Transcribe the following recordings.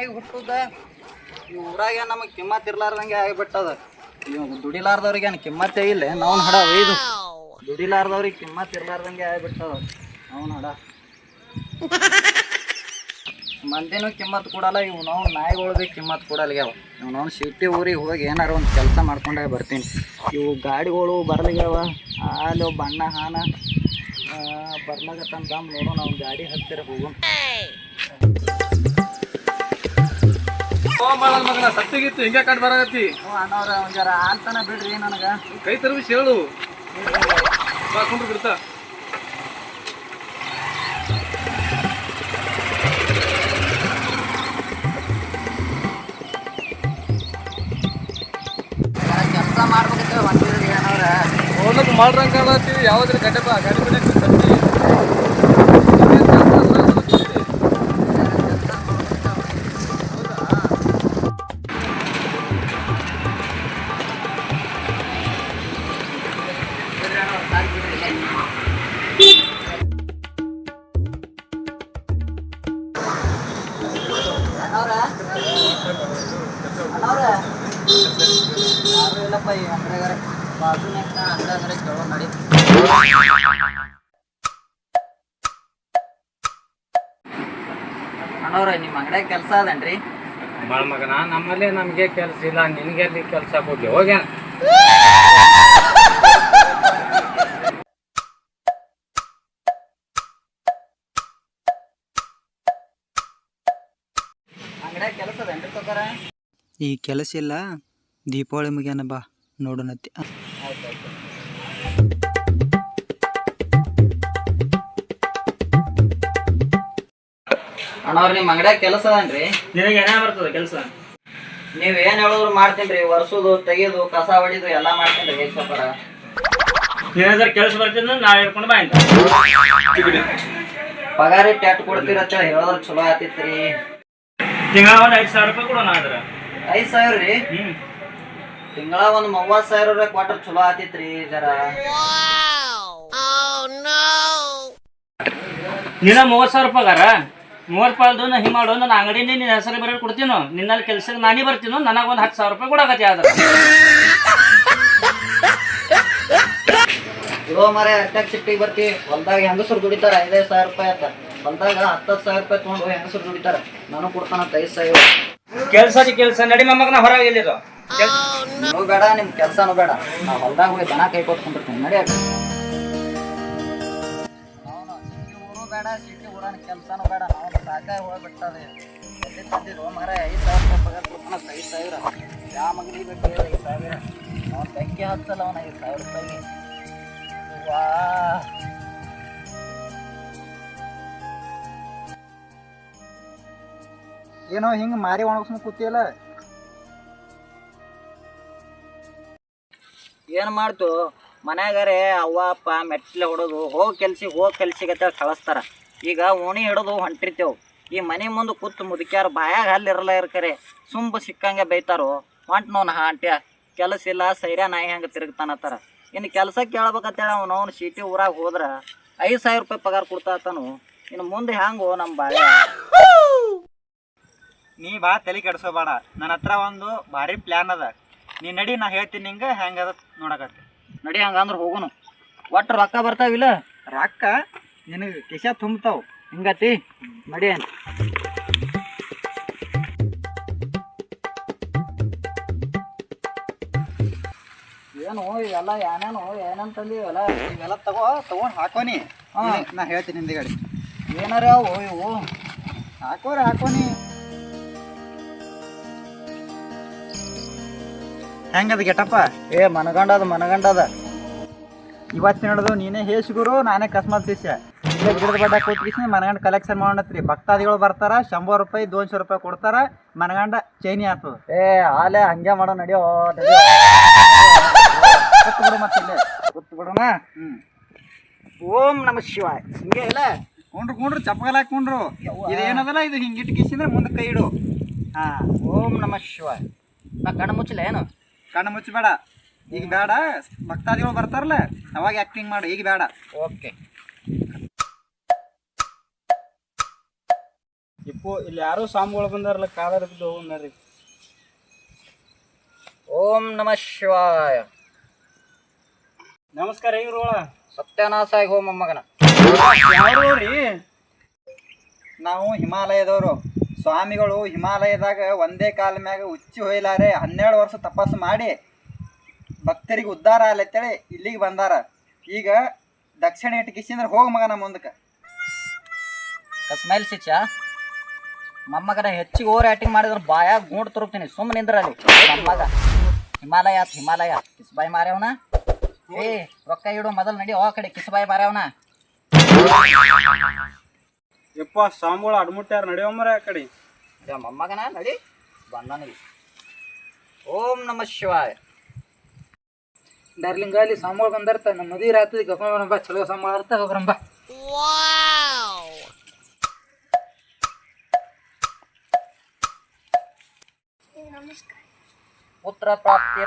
ನಾಯಿ ಹುಟ್ಟುದ? ಊರಾಗ ನಮಗೆ ಕಿಮ್ಮತ್ ಇರ್ಲಾರ್ದಂಗೆ ಆಗಿಬಿಟ್ಟದ? ಇವ್ ದುಡಿಲಾರ್ದವ್ರಿಗೆ ಏನು ಕಿಮ್ಮತ್ತೇ ಇಲ್ಲ. ನಾವು ಹಡ ಒಯ್ದು. ದುಡಿಲಾರ್ದವ್ರಿಗೆ ಕಿಮ್ಮತ್ ಇರ್ಲಾರ್ದಂಗೆ ಆಗಿಬಿಟ್ಟದ. ಅವ್ನು ಹಡ. ಮಂದಿನೂ ಕಿಮ್ಮತ್ ಕೊಡಲ್ಲ ಇವು ನಾವು ನಾಯಿಗಳಿಗೆ ಕಿಮ್ಮತ್ ಕೊಡಲ್ಗ್ಯಾವ ಇವು ನಾವು ಸಿಟಿ ಊರಿಗೆ ಹೋಗಿ ಏನಾರ ಒಂದು ಕೆಲಸ ಮಾಡ್ಕೊಂಡೆ ಬರ್ತೀನಿ. ಇವು ಗಾಡಿಗಳು ಬರ್ಲಿಗ್ಯಾವ. ಅಲ್ಲಿ ಬಣ್ಣ, ಹಾನ ಬರ್ಲಾಗತ್ತಂತ ನೋಡು ನಾವು ಗಾಡಿ ಹತ್ತಿರ ಹೋಗೋಣ ಮಗನ ಸತ್ತಿಗಿತ್ತು ಹಿಂಗೆ ಕಟ್ ಬರಾಗತ್ತಿ ಅಣ್ಣವ್ರ ಒಂದು ಬಿಡ್ರಿ ನನಗೆ. ಕೈ ತರಬಿಸಿ ಹೇಳು. ಬಾ ಕುಂಡ್ರು ಬಿಡ್ತಾ. ಕೆಲಸ ಮಾಡ್ಬೇಕಂತ ಏನವ್ರ ನೋಡ್ಲಕ್ ಮಾಡ್ರಂಗ್ ಕಾಣತ್ತಿ ಯಾವ್ದ್ರ ಗಡ್ಡೆ ಬಾ ಗಾಡಿ ಅಣ್ಣವ್ರ ನಿಮ್ಮ ಅಂಗಡಿಯಾಗ ಕೆಲಸ ಅದನ್ರಿ? ಮಳ ಮಗನ ನಮ್ಮಲ್ಲಿ ನಮಗೆ ಕೆಲಸ ಇಲ್ಲ ನಿನಗೆ ಅಲ್ಲಿ ಕೆಲಸ ಕೊಡ್ಲಿ ಹೋಗ್ಯಾನ ಅಂಗಡಿಯಾಗ ಕೆಲಸ ಅದನ್ರಿ ಸೌಕರ ಈ ಕೆಲಸ ಇಲ್ಲ ದೀಪಾವಳಿ ಮುಗಿಯನ ಬಾ. ನೋಡೋಣತ್ತಿ ಅಣ್ಣವ್ರ ನಿಮ್ ಅಂಗಡ್ಯಾಗ ಕೆಲಸ ಅದನ್ರಿ? ನಿನಗೆ ಏನೇ ಬರ್ತದ ಕೆಲಸ? ನೀವ್ ಏನ್ ಹೇಳಿದ್ರು ಮಾಡ್ತೀನಿ ಒರ್ಸೋದು ತೆಗಿಯೋದು ಕಸ ಹೊಡಿದು ಎಲ್ಲಾ ಮಾಡ್ತೀನಿ ರೀ ಸ್ವಲ್ಪ ನಿನ್ನ ಕೆಲಸ ಬರ್ತೀನಿ ನಾ ಹಿಡ್ಕೊಂಡು ಬಾ ಪಗಾರ ಪಗಾರ ಟ್ಯಾಟ್ ಕೊಡ್ತೀರತ್ತ ಹೇಳಿದ್ರ ಚಲೋ ಆತಿತ್ರಿ. ತಿಂಗಳ ಒಂದ್ ಐದ್ ಸಾವಿರ ರೂಪಾಯಿ ಕೊಡೋಣ ಅದ್ರ ಐದ್ ಸಾವಿರ ರೀ? ಹ್ಮ್. ತಿಂಗಳ ಒಂದ್ ಮೂವತ್ ಸಾವಿರ ಕ್ವಾರ್ಟರ್ ಚಲೋ ಆತಿತ್ರಿ ಜರ. ನಿನ್ನ ಮೂವತ್ ಸಾವಿರ ರೂಪಾಯಿಗಾರ ಮೂವತ್ತು ರೂಪಾಯಿದು ನಾ ಹಿಂಗ್ ಮಾಡು ನನ್ನ ಅಂಗಡಿನೇ ನಿನ್ನ ಹೆಸರು ಬರೀ ಕೊಡ್ತೀನೋ? ನಿನ್ನಲ್ಲಿ ಕೆಲ್ಸಕ್ಕೆ ನಾನೇ ಬರ್ತೀನೋ? ನನಗೆ ಒಂದು ಹತ್ತು ಸಾವಿರ ರೂಪಾಯಿ ಕೊಡಕತ್ತಿ ಆದ್ರ. ಇರೋ ಮರೆ ಅಟ್ಯಾಕ್ ಸಿಟ್ಟಿಗೆ ಬರ್ತಿ. ಹೊಲ್ದಾಗ ಹೆಂಗಸರು ದುಡಿತಾರ? ಐದೈದು ಸಾವಿರ ರೂಪಾಯಿ ಅಂತ ಹೊಲ್ದಾಗ ಹತ್ತತ್ತು ಸಾವಿರ ರೂಪಾಯಿ ತೊಗೊಂಡು ಹೆಂಗಸರು ದುಡಿತಾರ? ನಾನು ಕೊಡ್ತಾನಂತ ಐದು ಸಾವಿರ. ಕೆಲಸ ಕೆಲಸ. ನಡಿ ಮೊಮ್ಮಗನ ಹೊರಗೆ ಎಲ್ಲಿರೋ? ಬೇಡ ನಿಮ್ ಕೆಲ್ಸನೂ ಬೇಡ ನಾ ಹೊಲ್ದಾಗ ಹೋಗಿ ದನ ಕೈ ಕೊಟ್ಕೊಂಡಿರ್ತೀನಿ ನಡಿ ಅಕ್ಕ. ಅವ್ನು ಸಿಟಿ ಊರು ಬೇಡ ಸಿಟಿ ಊರನ ಕೆಲ್ಸನೂ ಬೇಡ ನಾವು ಸಾಕಾಗಿ ಹೋಗ್ಬಿಟ್ಟದೆ ಎಲ್ಲಿ ತಂದಿರು ಮರ ಐದು ಸಾವಿರ ರೂಪಾಯಿ ಪಗಾರ ಐದು ಸಾವಿರ. ಯಾವ ಮಗನಿಗೆ ಬೇಕು ಐದು ಸಾವಿರ. ಅವ್ನು ಬೆಂಕಿ ಹಚ್ಚಲ್ಲ ಅವನ ಐದು ಸಾವಿರ ರೂಪಾಯಿಗೆ. ವಾ ಏನೋ ಹಿಂಗೆ ಮಾರಿ ಒಣಗಿಸ್ಕೊಂಡು ಕೂತಿಯಲ್ಲ? ಏನು ಮಾಡ್ತು? ಮನ್ಯಾಗರೆ ಅವ್ವ, ಅಪ್ಪ ಮೆಟ್ಲೆ ಹೊಡೋದು, ಹೋಗಿ ಕೆಲ್ಸಿಗೆ ಹೋಗಿ ಕೆಲ್ಸಿಗೆ ಅಂತ ಕಳಿಸ್ತಾರ. ಈಗ ಓಣಿ ಹಿಡಿದು ಹೊಂಟಿರ್ತೇವೆ. ಈ ಮನೆ ಮುಂದೆ ಕೂತು ಮುದುಕ್ಯಾರ ಬಾಯಾಗ ಹಲ್ಲಿರಲ್ಲ ಇರ್ಕರೆ ಸುಂಬ ಸಿಕ್ಕಂಗೆ ಬೈತಾರೋ? ಹೊಂಟ್ ನೋನ್ ಹಾಂಟ್ಯ ಕೆಲಸ ಇಲ್ಲ, ಸೈರ್ಯ ನಾಯಿ ಹಂಗೆ ತಿರುಗ್ತಾನತ್ತಾರ ಇನ್ನು ಕೆಲಸ ಕೇಳ್ಬೇಕಂತೇಳಿ ಅವ್ನು ಅವ್ನು ಸಿಟಿ ಊರಾಗ ಹೋದ್ರೆ ಐದು ಸಾವಿರ ರೂಪಾಯಿ ಪಗಾರ ಕೊಡ್ತಾತನು ಇನ್ನು ಮುಂದೆ ಹ್ಯಾಂಗೋ ನಮ್ಮ ಬಾಳೆ ನೀ ಬಾ, ತಲೆ ಕೆಡ್ಸೋಬೇಡ. ನನ್ನ ಹತ್ರ ಒಂದು ಭಾರಿ ಪ್ಲ್ಯಾನ್ ಅದ. ನೀ ನಡಿ ನಾ ಹೇಳ್ತೀನಿ ನಿಂಗೆ ಹೆಂಗದ ನೋಡಕತ್ತಿ. ನಡಿ ಹಂಗಂದ್ರೆ ಹೋಗೋನು. ಒಟ್ಟು ರೊಕ್ಕ ಬರ್ತಾವಿಲ್ಲ? ರೊಕ್ಕ ನಿನಗೆ ಕಿಶ ತುಂಬ್ತಾವ್. ಹಿಂಗತಿ? ನಡಿ ಅಂತ. ಏನು ಇವೆಲ್ಲ ಏನೇನು ಏನಂತಂದು ತಂದಿ ಇವೆಲ್ಲ? ಇವೆಲ್ಲ ತಗೋ ತಗೊಂಡು ಹಾಕೋನಿ ಹಾಂ. ನಾ ಹೇಳ್ತೀನಿ ಹಿಂದಿಗಡಿ ಏನಾರ ಅವು ಇವು. ಹಾಕೋರಿ ಹಾಕೋನಿ ಹೆಂಗದ ಗೆಟಪ್ಪ? ಏ ಮನಗಂಡದ ಮನಗಂಡದ. ಇವತ್ತು ನಡೆದು ನೀನೇ ಹೇಸಿಗುರು ನಾನೇ ಕಸ್ಮತ್ ಶಿಷ್ಯ. ಇಲ್ಲೇ ಗಿಡದ ಬಡ್ಡ ಕೂತ್ಕಿಸಿ ಮನಗಂಡ ಕಲೆಕ್ಷನ್ ಮಾಡೋಣತ್ರಿ ಭಕ್ತಾದಿಗಳು ಬರ್ತಾರ ಶಂಬರ್ ರೂಪಾಯಿ ದೋನ್ಶೆ ರೂಪಾಯಿ ಕೊಡ್ತಾರ ಮನಗಂಡ ಚೈನಿ ಆತದ ಏ ಆಲೆ ಹಂಗೆ ಮಾಡೋ ನಡಿಯೋ ಬಿಡು ಮತ್ತೆ ಇಲ್ಲೇ. ಗೊತ್ತು ಬಿಡೋಣ ಓಂ ನಮ ಶಿವಾಯ್. ಹಿಂಗೆ ಇಲ್ಲ? ಕೊಂಡ್ರು ಕೊಂಡ್ರು ಚಪ್ಪಗಲ್ ಹಾಕೊಂಡ್ರು ಇದೇನದಲ್ಲ ಇದು ಹಿಂಗಿಟ್ಟು ಕಿಸಿಂದ್ರೆ ಮುಂದೆ ಕೈ ಇಡು. ಹಾ ಓಂ ನಮ ಶಿವಾಯ್. ನಾ ಕಣ್ಣು ಮುಚ್ಚಲ ಏನು? ಕಣ್ಣು ಮುಚ್ಚಬೇಡ ಈಗ ಬೇಡ ಭಕ್ತಾದಿಗಳು ಬರ್ತಾರಲ್ಲ ಅವಾಗ ಆಕ್ಟಿಂಗ್ ಮಾಡು ಈಗ ಬೇಡ. ಓಕೆ. ಇಪ್ಪು ಇಲ್ಲಿ ಯಾರೋ ಸ್ವಾಮಿಗಳು ಬಂದಾರಲ್ಲ ಬಿದ್ದು ಹೋಗ್ರಿ ಓಂ ನಮ ಶಿವಾಯ. ನಮಸ್ಕಾರ ಗುರುಗಳ? ಸತ್ಯನಾಶ ಆಗಿ ಯಾರು ಮಗನ ನಾವು ಹಿಮಾಲಯದವರು. ಸ್ವಾಮಿಗಳು ಹಿಮಾಲಯದಾಗ ಒಂದೇ ಕಾಲ ಮ್ಯಾಗ ಉಚ್ಚಿ ಹೊಯ್ಲಾರೆ. ಹನ್ನೆರಡು ವರ್ಷ ತಪಸ್ಸು ಮಾಡಿ ಭಕ್ತರಿಗೆ ಉದ್ಧಾರ ಆಗ್ಲತ್ತೇಳಿ ಇಲ್ಲಿಗೆ ಬಂದಾರ. ಈಗ ದಕ್ಷಿಣ ಇಟ್ಕಿಸಿಂದ್ರೆ ಹೋಗ ಮಗನ ಮುಂದಕ್ಕೆ. ಕಸ್ಮೈಲ್ ಸಿಚ್ಚ? ಮೊಮ್ಮಗನ ಹೆಚ್ಚಿಗೆ ಓವರ್ ಆ್ಯಕ್ಟಿಂಗ್ ಮಾಡಿದ್ರೆ ಬಾಯಾಗ ಗೂಂಡ್ ತುರುಕ್ತೀನಿ. ಸುಮ್ಮನೆ ನಿಂದ್ರಲ್ಲಿ ಮೊಮ್ಮಗ. ಹಿಮಾಲಯ ಆತ್, ಹಿಮಾಲಯ. ಕಿಸ್ಬಾಯಿ ಮಾರ್ಯವನ? ಏ, ರೊಕ್ಕ ಇಡೋ, ಮೊದಲು ನಡಿ, ಆ ಕಡೆ ಕಿಸ್ಬಾಯಿ ಮಾರ್ಯವನ. ಯಪ್ಪ ಸ್ವಾಮಿಗಳು ಅಡ್ಮುಟ್ಟಾರ ನಡೆಯೋಮರ ಆ ಕಡೆ? ಮೊಮ್ಮಗನ ನಡಿ. ಬಂದನಿಗೆ ಓಂ ನಮ ಶಿವಾಯ. ಡಾರ್ಲಿಂಗ್ ಅಲ್ಲಿ ಸ್ವಾಮಿಗಳು ಬಂದರ್ತ. ನಮ್ಮ ಮದಿ ರಾತ್ರಿ ಕರ್ಕೊಂಡು ಬಾ. ಚಲೋ ಸ್ವಾಮಿಗಳು ಅರ್ಥ ಹೋಗ್ರಂಬ ಪುತ್ರ ಪ್ರಾಪ್ತಿ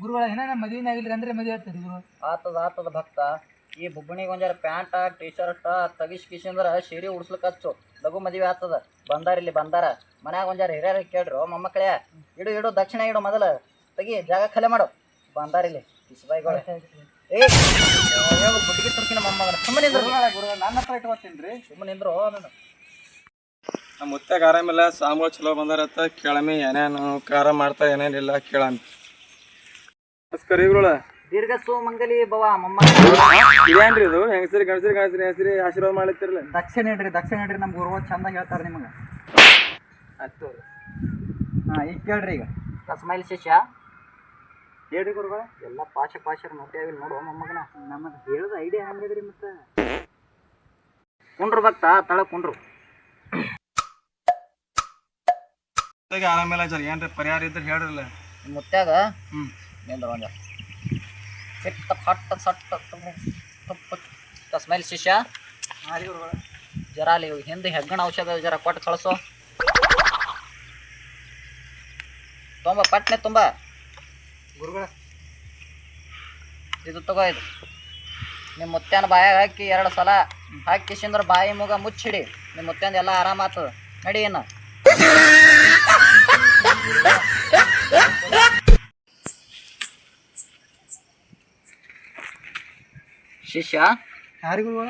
ಗುರುಗಳ ಏನ ನಮ್ಮ ಮದುವೆ ಆಗಿಲ್ಲ ಅಂದ್ರೆ ಮದುವೆ ಆಗ್ತದೆ ಗುರು? ಆತದ ಆತದ ಭಕ್ತ. ಈ ಬುಬ್ಬಣಿಗೆ ಒಂಜಾರ ಪ್ಯಾಂಟ ಟಿ ಶರ್ಟ್ ತಗಿಸ್ ಕಿಶಂದ್ರ ಸೀರೆ ಉಡ್ಸ್ಲಿಕ್ಕೆ ಹಚ್ಚು. ಲಘು ಮದುವೆ ಆಗ್ತದ. ಬಂದಾರ ಇಲ್ಲಿ ಬಂದಾರ. ಮನ್ಯಾಗ ಒಂಜಾರ ಹಿರಿಯರ ಕೇಳ್ರು ಮೊಮ್ಮಕ್ಕಳೇ ಇಡು ಇಡು ದಕ್ಷಿಣ ಇಡು ಮೊದಲ. ತಗಿ ಜಾಗ ಖಾಲಿ ಮಾಡು. ಬಂದಾರ ಇಲ್ಲಿ. ಕಿಸ್ಬಾಯಿಗಳು ಏ ಬುಡ್ಡಿಗೆ ತುರ್ಕಿನ ಮೊಮ್ಮಗನ. ಸುಮ್ಮನೆ ನಿಂದ್ರು. ಗುರುಗಳ ನನ್ನ ಹತ್ರ ಇಟ್ಕೊತೀನಿ ರೀ. ಸುಮ್ಮನೆ ನಿಂದ್ರು ನಾನು. ನಮ್ಮ ಮುತ್ತಾಗ ಆರಾಮಿಲ್ಲ ಸಾಂಬಾರು ಚಲೋ ಬಂದಾರತ್ತ ಕೇಳಮಿ ಏನೇನು ಖಾರ ಮಾಡ್ತಾ ಏನೇನಿಲ್ಲ ಕೇಳಮಿ. ನಮಸ್ಕಾರ ಇವ್ರುಳ ದೀರ್ಘ ಸುಮಂಗಲಿ ಭವ ಮೊಮ್ಮಗ ಇದೇನ್ರಿ ಇದು? ಹೆಂಗಸರಿ ಗಣಸರಿ ಗಣಸರಿ ಹೆಸರಿ ಆಶೀರ್ವಾದ ಮಾಡ್ತಿರಲ್ಲ ದಕ್ಷಿಣ ಇಡ್ರಿ ದಕ್ಷಿಣ ಇಡ್ರಿ ನಮ್ಮ ಗುರುವ ಚಂದ ಹೇಳ್ತಾರೆ ನಿಮಗೆ. ಆಯ್ತು ಹಾಂ ಈಗ ಕೇಳ್ರಿ ಈಗ. ಕಸ್ಮೈಲ್ ಶಿಷ್ಯ. ಹೇಳ್ರಿ ಗುರುಗಳ. ಎಲ್ಲ ಪಾಶ ಪಾಶರ್ ನೋಡ್ಯಾವಿಲ್ಲ ನೋಡು ಮೊಮ್ಮಗನ. ನಮಗೆ ಹೇಳೋದು ಐಡಿಯಾ ಹಂಗಿದ್ರಿ ಮತ್ತೆ? ಕುಂಡ್ರು ಭಕ್ತ ತಳ ಕುಂಡ್ರು. ಆರಾಮಿಲ್ಲ ಸರ್ ಏನ್ರಿ ಪರಿಹಾರ ಇದ್ರೆ ಹೇಳ್ರಲ್ಲ. ಮುತ್ತಾಗ ಹ್ಮ್. ಹ್ಞೂ ಒಂದ ಸಿಟ್ಟ ಫಟ್ಟ ಸಟ್ಟ ತುಪ್ಪ ಸ್ಮೈಲ್ ಶಿಷ್ಯ ಜರ ಅಲ್ಲಿ ಹಿಂದೆ ಹೆಗ್ಗಣ ಔಷಧ ಜರ ಕೊಟ್ಟು ಕಳಿಸೋ ತುಂಬ ಪಟ್ನೆ ತುಂಬ ಗುರುಗಳ ಇದು ತಗೋ ಇದು ನಿಮ್ಮ ಮುತ್ಯಾನ ಬಾಯಾಗ ಹಾಕಿ ಎರಡು ಸಲ ಹಾಕಿಸಿಂದ್ರ ಬಾಯಿ ಮುಗ ಮುಚ್ಚಿಡಿ ನಿಮ್ಮ ಮುತ್ಯಂದ ಎಲ್ಲ ಆರಾಮಾಗ್ತದ ನಡಿ ಇನ್ನು ಶಿಷ್ಯ?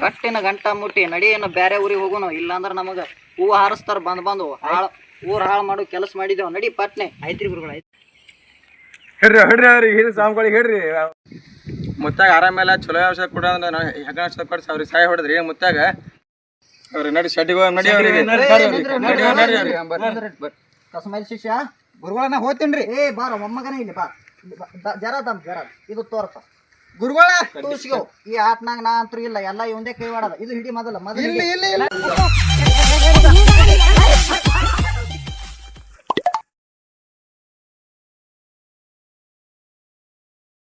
ಕಟ್ಟಿನ ಗಂಟ ಮುಟ್ಟಿ ನಡಿ ಏನು ಬೇರೆ ಊರಿಗೆ ಹೋಗೋಣ ಇಲ್ಲಾಂದ್ರ ನಮಗ ಹೂವು ಹಾರಿಸ್ತಾರ ಬಂದ್ ಬಂದು ಹಾಳ ಊರ್ ಹಾಳು ಮಾಡೋ ಕೆಲಸ ಮಾಡಿದೇವ್. ನಡಿ ಪಟ್ನೆ. ಐತ್ರಿ ಗುರುಗಳ ಐತ್ರಿ ಹೇಳ್ರಿ ಹೇಳ್ರಿ ಅವ್ರಿ ಹಿರಿಯ ಸ್ವಾಮಿಗಳಿಗೆ ಹೇಳ್ರಿ. ಮುತ್ತಾಗ ಆರಾಮೇಲೆ ಚಲೋ ಔಷಧ ಕೊಡ ಅಂದ್ರೆ ಹೆಗ್ಗಣ ಔಷಧ ಕೊಡ್ಸಿ ಅವ್ರಿಗೆ ಸಹಾಯ ಹೊಡೆದ್ರಿ ಮುತ್ತಾಗ. ಅವ್ರಿ ನಡಿ ಶೆಡ್ಡಿಗೆ ಹೋಗಿ ನಡಿ ಅವ್ರಿಗೆ. ನಡಿ ಅವ್ರಿಗೆ. ನಡಿ ನಡಿ ಅವ್ರಿಗೆ. ಕಸಮೈಲ್ ಶಿಷ್ಯ ಗುರುಗಳನ್ನ ಹೋಗ್ತೀನಿ ಏ ಬಾರ ಮೊಮ್ಮಗನೇ ಇಲ್ಲಿ ಬಾ. ಜರ ದಮ್ ಜರ. ಇದು ತೋರಪ್ಪ ಗುರುಗಳ ಕೂಸ್ಕೋ ಈ ಆತ್ನಾಗ ನಾ ಅಂತೂ ಇಲ್ಲ ಎಲ್ಲ ಇವಂದೇ ಕೈ ಮಾಡದ ಇದು ಹಿಡಿ ಮೊದಲ ಮೊದಲ ಇಲ್ಲಿ